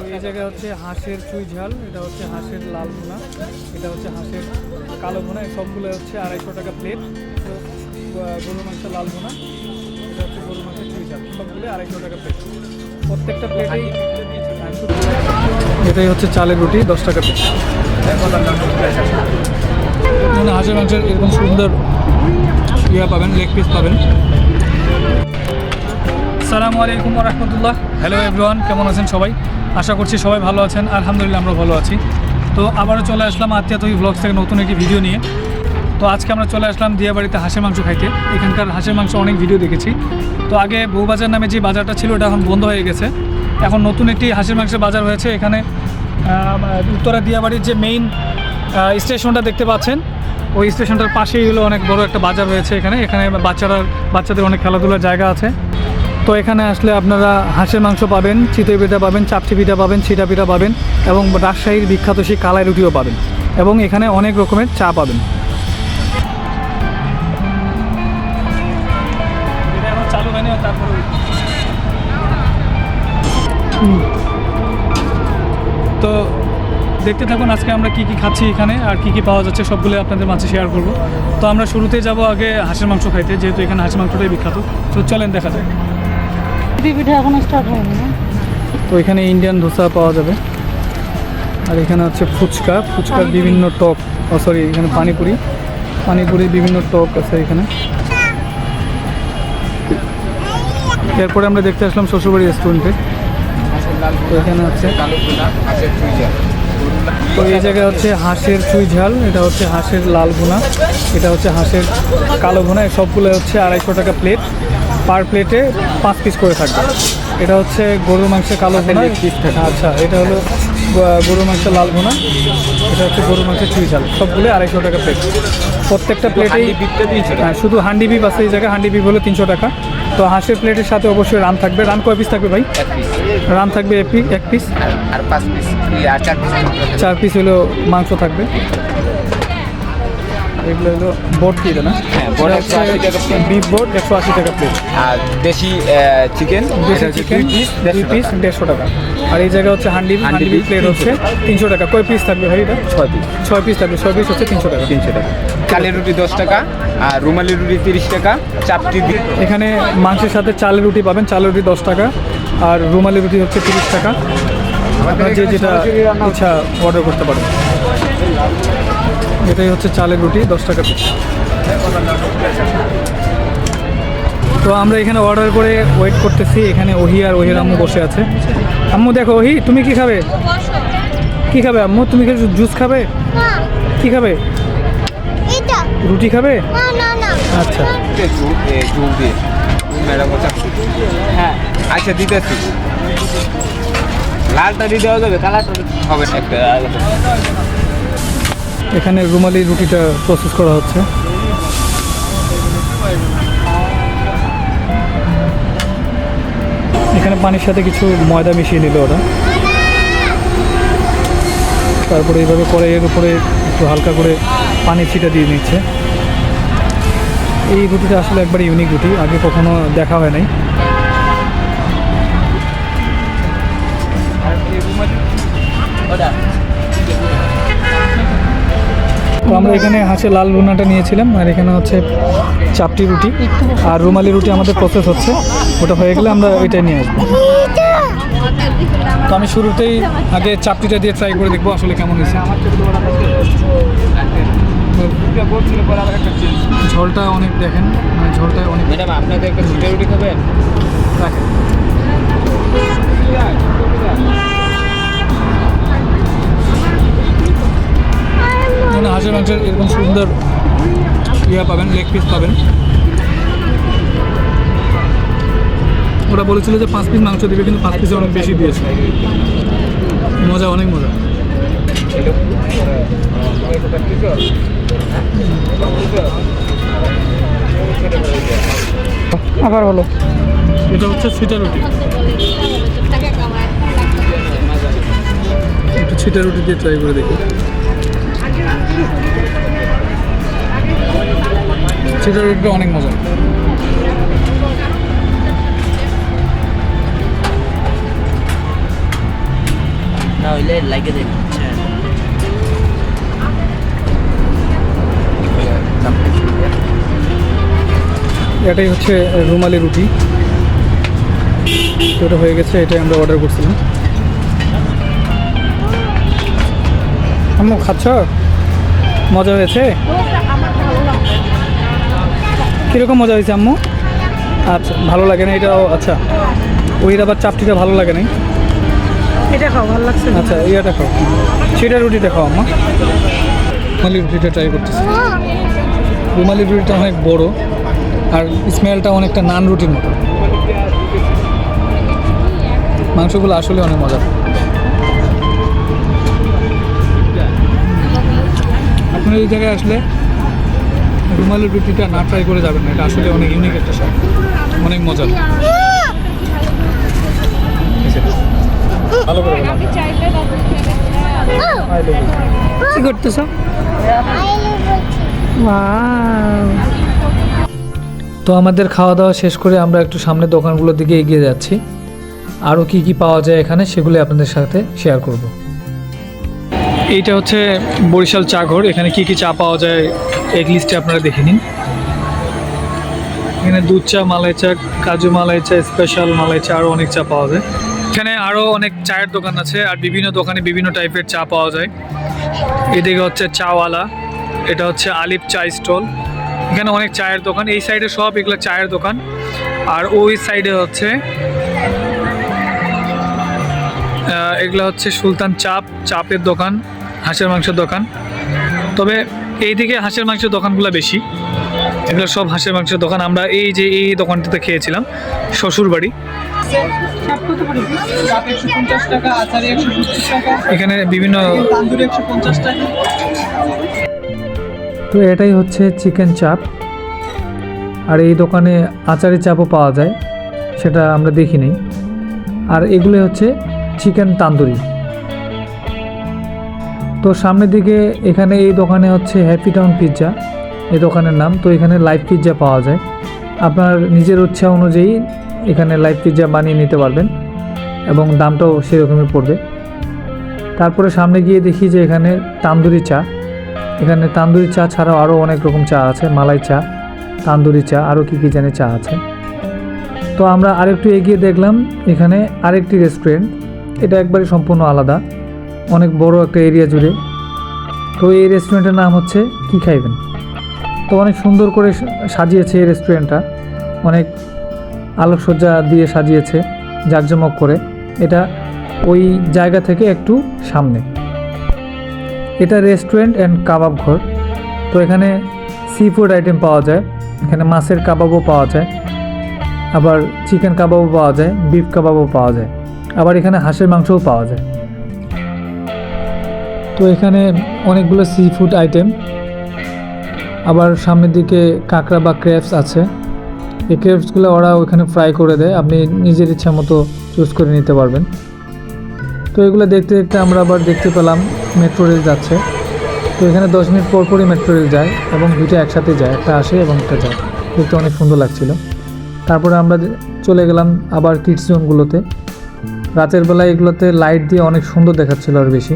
তো এই জায়গায় হচ্ছে হাঁসের চুই ঝাল এটা হচ্ছে হাঁসের লাল ভুনা এটা হচ্ছে হাঁসের কালো ভুনা এই সবগুলো হচ্ছে আড়াইশো টাকা প্লেট আহ, মাংসের লাল ভুনা এটা হচ্ছে গরুর মাংসের চুই ঝাল সবগুলো আড়াইশো টাকা প্লেট প্রত্যেকটা প্লেটেই এটাই হচ্ছে চালের রুটি দশ টাকা প্লেট হাঁসের মাংসের এরকম সুন্দর ইয়া পাবেন লেগ পিস পাবেন। সালামু আলাইকুম রহমতুল্লাহ। হ্যালো এভরিওয়ান কেমন আছেন সবাই? আশা করছি সবাই ভালো আছেন, আলহামদুলিল্লাহ আমরা ভালো আছি। তো আবারও চলে আসলাম আত্মীয় আত্মীয়তই ব্লগস থেকে নতুন একটি ভিডিও নিয়ে। তো আজকে আমরা চলে আসলাম দিয়াবাড়িতে হাঁসের মাংস খাইতে। এখানকার হাঁসের মাংস অনেক ভিডিও দেখেছি। তো আগে বউবাজার নামে যে বাজারটা ছিল, ওটা এখন বন্ধ হয়ে গেছে। এখন নতুন একটি হাঁসের মাংসের বাজার হয়েছে। এখানে উত্তরা দিয়াবাড়ির যে মেইন স্টেশনটা দেখতে পাচ্ছেন, ওই স্টেশনটার পাশেই হলো অনেক বড় একটা বাজার রয়েছে এখানে। এখানে বাচ্চারা, বাচ্চাদের অনেক খেলাধুলার জায়গা আছে। তো এখানে আসলে আপনারা হাঁসের মাংস পাবেন, চিতই পিঠা পাবেন চাপটি পিঠা পাবেন ছিটা পিঠা পাবেন এবং রাজশাহীর বিখ্যাত সেই কালাই রুটিও পাবেন এবং এখানে অনেক রকমের চা পাবেন। তো দেখতে থাকুন আজকে আমরা কি কি খাচ্ছি এখানে আর কি কি পাওয়া যাচ্ছে, সবগুলো আপনাদের মাঝে শেয়ার করব। তো আমরা শুরুতে যাব আগে হাঁসের মাংস খাইতে, যেহেতু এখানে হাঁসের মাংসটাই বিখ্যাত। তো চলেন দেখা যায় পিঠা এখনও স্টার্ট হয়নি তো এখানে ইন্ডিয়ান ধোসা পাওয়া যাবে। আর এখানে হচ্ছে ফুচকা। ফুচকার বিভিন্ন টক ও সরি এখানে পানিপুরি। পানিপুরির বিভিন্ন টক আছে এখানে। এরপরে আমরা দেখতে আসলাম শ্বশুরবাড়ি রেস্টুরেন্টে তো এখানে হচ্ছে তো এই জায়গায় হচ্ছে হাঁসের চুই ঝাল এটা হচ্ছে হাঁসের লাল ভুনা এটা হচ্ছে হাঁসের কালো ভুনা সবগুলো হচ্ছে আড়াইশো টাকা প্লেট পার প্লেটে পাঁচ পিস করে থাকবে। এটা হচ্ছে গরুর মাংসের কালো ভুনা। আচ্ছা এটা হলো গরুর মাংসের লাল ভুনা। এটা হচ্ছে গরুর মাংসের চুই ঝাল। সবগুলো আড়াইশো টাকা প্লেট প্রত্যেকটা প্লেটেই হ্যাঁ শুধু হান্ডি বিপ আছে এই জায়গায়। হান্ডি বিপ হলো তিনশো টাকা। তো হাঁসের প্লেটের সাথে অবশ্যই রান থাকবে। রান কয় পিস থাকবে ভাই? রান থাকবে এক পিস এক পিস আর আর পাঁচ পিস আর চার পিস চার পিস হলো মাংস থাকবে। এগুলো হলো বোট দিয়ে না? হ্যাঁ, boat 180 টাকা plate। বিফ বোট একশো আশি টাকা প্লেট আর দেশি চিকেন দেশি চিকেন দুই পিস দেড়শো টাকা। আর এই জায়গায় হচ্ছে হান্ডি হান্ডি হান্ডি প্লেট হচ্ছে তিনশো টাকা। কয় পিস থাকবে ভাই এটা? ছয় পিস ছয় পিস থাকবে ছয় পিস হচ্ছে তিনশো টাকা। তিনশো টাকা। কালের রুটি দশ টাকা আর রুমালি রুটি তিরিশ টাকা চাপটি এখানে মাংসের সাথে চালের রুটি পাবেন চালের রুটি দশ টাকা আর রুমালি রুটি হচ্ছে তিরিশ টাকা। আপনার যে যেটা ইচ্ছা অর্ডার করতে পারেন। এটাই হচ্ছে চালের রুটি, দশ টাকা পিস তো আমরা এখানে অর্ডার করে ওয়েট করতেছি, এখানে ওহি আর ওহির আম্মু বসে আছে। আম্মু, দেখো, ওহি, তুমি কি খাবে? কি খাবে আম্মু? তুমি কি জুস খাবে? কি খাবে? রুটি খাবে? আচ্ছা। হ্যাঁ। আচ্ছা দিতেছি। লালটা দিতে যাবে, কালারটা হবে একটা এখানে রুমালি রুটিটা প্রসেস করা হচ্ছে। এখানে পানির সাথে কিছু ময়দা মিশিয়ে নিল ওরা। তারপরে এইভাবে করে এর উপরে একটু হালকা করে পানি ছিটা দিয়ে নিচ্ছে। এই রুটিটা আসলে একবার ইউনিক রুটি, আগে কখনো দেখা হয় নাই। তো আমরা এখানে হাঁসের লাল রুনাটা নিয়েছিলাম আর এখানে হচ্ছে চাপটি রুটি। আর রুমালি রুটি আমাদের প্রসেস হচ্ছে। ওটা হয়ে গেলে আমরা এটাই নিয়ে আসব। তো আমি শুরুতেই আগে চাপটিটা দিয়ে ট্রাই করে দেখব আসলে কেমন হয়েছে। ঝোলটা অনেক দেখেন মানে ঝোলটা অনেক ম্যাডাম আপনাদের একটা রুটি খাবেন? রাখেন। মানে মাংসের এরকম সুন্দর ইয়া পাবেন লেগ পিস পাবেন। ওরা বলেছিল যে পাঁচ পিস মাংস দিবে কিন্তু পাঁচ পিসে অনেক বেশি দিয়েছে। মজা অনেক মজা। আবার হলো। এটা হচ্ছে ছিটা রুটি। একটু ছিটা রুটি দিয়ে ট্রাই করে দেখি। ছিটা রুটিটা অনেক মজা। না হইলে লাগে দেন হ্যাঁ এটাই হচ্ছে রুমালি রুটি। তো এটা হয়ে গেছে এটাই আমরা অর্ডার করছিলাম। আম্মু খাচ্ছ? মজা হয়েছে? কীরকম মজা হয়েছে আম্মু? আচ্ছা ভালো লাগে না এটাও? আচ্ছা ওই আবার চাপটিটা ভালো লাগে না এটা খাও ভালো লাগছে আচ্ছা ইয়েটা খাও। সেটা রুটিটা খাও আম্মা। রুমালি রুটিটা ট্রাই করতেছি। রুমালি রুটিটা অনেক বড় আর স্মেলটা অনেকটা নান রুটির মতো। মাংসগুলো আসলে অনেক মজা। আপনার এই জায়গায় আসলে রুমালি রুটিটা না ট্রাই করে যাবেন না এটা আসলে অনেক ইউনিক একটা স্বাদ অনেক মজার. কি করতেছো? তো আমাদের খাওয়া দাওয়া শেষ করে আমরা একটু সামনের দোকানগুলোর দিকে এগিয়ে যাচ্ছি। আরও কি কি পাওয়া যায় এখানে সেগুলো আপনাদের সাথে শেয়ার করব। এইটা হচ্ছে বরিশাল চা ঘর। এখানে কি কি চা পাওয়া যায় এক লিস্টে আপনারা দেখে নিন। এখানে দুধ চা, মালাই চা, কাজু মালাই চা স্পেশাল মালাই চা আরও অনেক চা পাওয়া যায়। এখানে আরও অনেক চায়ের দোকান আছে আর বিভিন্ন দোকানে বিভিন্ন টাইপের চা পাওয়া যায়। এদিকে হচ্ছে চাওয়ালা, এটা হচ্ছে আলিফ চা স্টল। এখানে অনেক চায়ের দোকান। এই সাইডে সব এগুলো চায়ের দোকান। আর ওই সাইডে হচ্ছে এগুলো হচ্ছে সুলতান চাপ, চাপের দোকান। হাঁসের মাংসের দোকান। তবে এই এইদিকে হাঁসের মাংসের দোকানগুলো বেশি। এগুলো সব হাঁসের মাংসের দোকান। আমরা এই যে এই দোকানটাতে খেয়েছিলাম শ্বশুর বাড়ি এখানে বিভিন্ন তো এটাই হচ্ছে চিকেন চাপ। আর এই দোকানে আচারি চাপও পাওয়া যায়, সেটা আমরা দেখি দেখিনি। আর এগুলো হচ্ছে চিকেন তান্দুরি। তো সামনের দিকে এখানে এই দোকানে হচ্ছে হ্যাপি টাউন পিৎজা এই দোকানের নাম। তো এখানে লাইভ পিৎজা পাওয়া যায়। আপনার নিজের ইচ্ছা অনুযায়ী এখানে লাইভ পিৎজা বানিয়ে নিতে পারবেন এবং দামটাও সেরকমই পড়বে। তারপরে সামনে গিয়ে দেখি যে এখানে তান্দুরি চা। এখানে তান্দুরি চা ছাড়াও আরও অনেক রকম চা আছে, মালাই চা, তান্দুরি চা আরও কী কী জানি চা আছে। তো আমরা আরেকটু এগিয়ে দেখলাম এখানে আরেকটি রেস্টুরেন্ট এটা একবারে সম্পূর্ণ আলাদা। অনেক বড় একটা এরিয়া জুড়ে। তো এই রেস্টুরেন্টের নাম হচ্ছে কি খাইবেন? তো অনেক সুন্দর করে সাজিয়েছে এই রেস্টুরেন্টটা অনেক আলোকসজ্জা দিয়ে সাজিয়েছে জাঁকজমক করে। এটা ওই জায়গা থেকে একটু সামনে। এটা রেস্টুরেন্ট অ্যান্ড কাবাব ঘর। তো এখানে সি ফুড আইটেম পাওয়া যায়। এখানে মাছের কাবাবও পাওয়া যায়। আবার চিকেন কাবাবও পাওয়া যায়। বিফ কাবাবও পাওয়া যায়। আবার এখানে হাঁসের মাংসও পাওয়া যায়। তো এখানে অনেকগুলো সি ফুড আইটেম আবার সামনের দিকে কাঁকড়া বা ক্রেপস আছে। এই ক্রেপসগুলো ওরা ওখানে ফ্রাই করে দেয়। আপনি নিজের ইচ্ছা মতো চুজ করে নিতে পারবেন। তো এগুলো দেখতে দেখতে আমরা আবার দেখতে পেলাম মেট্রো রেল যাচ্ছে। তো এখানে দশ মিনিট পর পরই মেট্রো রেল যায় এবং দুইটা একসাথে যায়। একটা আসে এবং একটা যায়। দেখতে অনেক সুন্দর লাগছিল। তারপরে আমরা চলে গেলাম আবার কিডস জোনগুলোতে রাতের বেলা এগুলোতে লাইট দিয়ে অনেক সুন্দর দেখাচ্ছিল আর বেশি।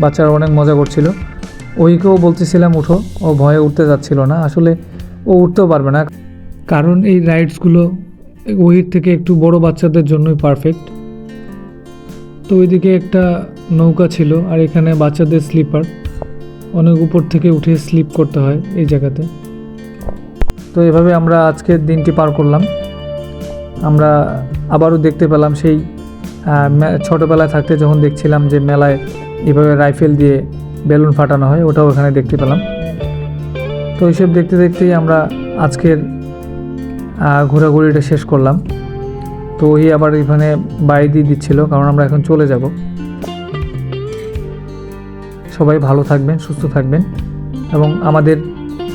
বাচ্চারা অনেক মজা করছিল। ওইকেও বলতেছিলাম, উঠো। ও ভয়ে উঠতে যাচ্ছিল না। আসলে ও উঠতেও পারবে না। কারণ এই রাইডসগুলো ওহির থেকে একটু বড় বাচ্চাদের জন্যই পারফেক্ট। তো ওইদিকে একটা নৌকা ছিল, আর এখানে বাচ্চাদের স্লিপার। অনেক উপর থেকে উঠে স্লিপ করতে হয় এই জায়গাতে। তো এভাবে আমরা আজকের দিনটি পার করলাম। আমরা আবারও দেখতে পেলাম সেই ছোটোবেলায় থাকতে যখন দেখছিলাম যে মেলায় এভাবে রাইফেল দিয়ে বেলুন ফাটানো হয়, ওটাও এখানে দেখতে পেলাম। তো এইসব দেখতে দেখতেই আমরা আজকের ঘোরাঘুরিটা শেষ করলাম। তো ওই আবার এখানে বাড়ি দিয়ে দিচ্ছিল, কারণ আমরা এখন চলে যাব। সবাই ভালো থাকবেন, সুস্থ থাকবেন। এবং আমাদের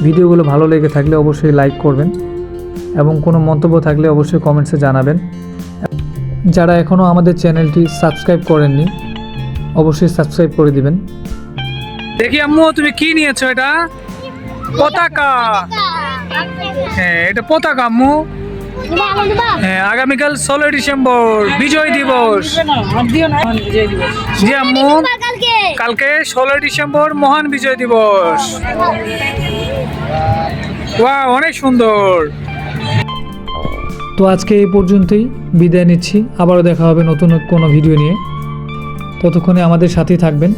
ভিডিওগুলো ভালো লেগে থাকলে অবশ্যই লাইক করবেন। এবং কোনো মন্তব্য থাকলে অবশ্যই কমেন্টসে জানাবেন। যারা এখনও আমাদের চ্যানেলটি সাবস্ক্রাইব করেননি, অবশ্যই সাবস্ক্রাইব করে দিবেন। দেখি আম্মু, তুমি কি নিয়েছো এটা? পতাকা। হ্যাঁ এটা পতাকা আম্মু। হ্যাঁ আগামীকাল ষোলোই ডিসেম্বর, বিজয় দিবস। জি আম্মু, কালকে ষোলোই ডিসেম্বর মহান বিজয় দিবস। ওয়া অনেক সুন্দর। তো আজকে এই পর্যন্তই। বিদায় নিচ্ছি। আবারও দেখা হবে নতুন কোনো ভিডিও নিয়ে। ততক্ষণে আমাদের সাথেই থাকবেন।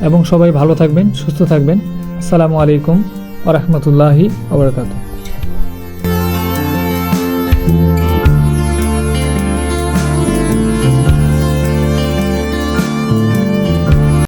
এবং সবাই ভালো থাকবেন, সুস্থ থাকবেন। আসসালামু আলাইকুম ওরহমতুল্লাহি আবরকাতুহ